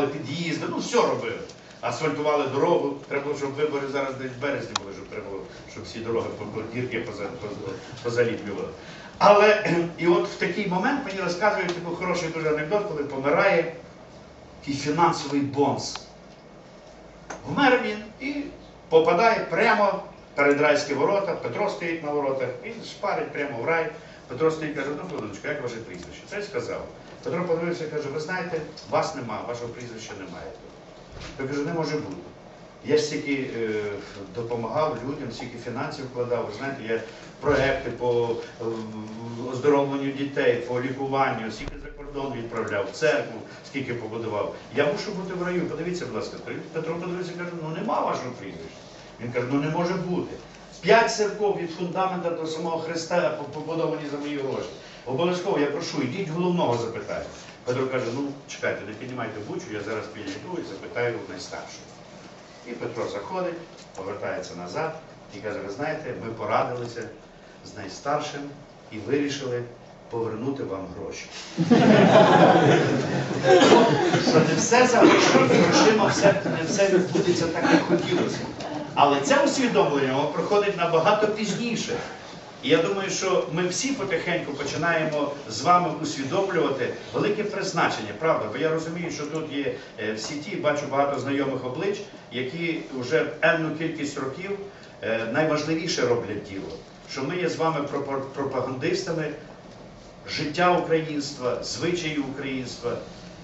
під'їзди, ну все робили. Асфальтували дорогу. Треба було, щоб вибори зараз десь в березні були, щоб треба було, щоб всі дороги дірки поза- поза- позаліплювали. Але і от в такий момент мені розказують такий хороший дуже анекдот, коли помирає такий фінансовий бонс. Вмер він і попадає прямо перед райські ворота. Петро стоїть на воротах, він шпарить прямо в рай. Петро стоїть каже, ну, хвилиночку, як ваше прізвище? Це й сказав. Петро подивився і каже, ви знаєте, вас нема, вашого прізвища немає. Я кажу, не може бути. Я ж стільки е, допомагав людям, стільки фінансів вкладав. Ви знаєте, я проекти по е, оздоровленню дітей, по лікуванню, скільки за кордон відправляв, церкву, скільки побудував. Я мушу бути в раю. Подивіться, будь ласка, Петро подивився і каже, ну нема вашого прізвища. Він каже, ну не може бути. П'ять церков від фундамента до самого Христа побудовані за мої гроші. Обов'язково я прошу, йдіть головного запитаю. Петро каже, ну чекайте, не піднімайте бучу, я зараз підійду і запитаю найстаршого. І Петро заходить, повертається назад і каже, ви знаєте, ми порадилися з найстаршим і вирішили повернути вам гроші. Що не все за грошима, все, не все відбудеться так, як хотілося. Але це усвідомлення воно проходить набагато пізніше. І я думаю, що ми всі потихеньку починаємо з вами усвідомлювати велике призначення, правда? Бо я розумію, що тут є е, в сіті, бачу багато знайомих облич, які вже енну кількість років е, найважливіше роблять діло. Що ми є з вами пропагандистами життя українства, звичаї українства.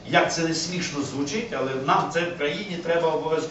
Як це не смішно звучить, але нам це в країні треба обов'язково.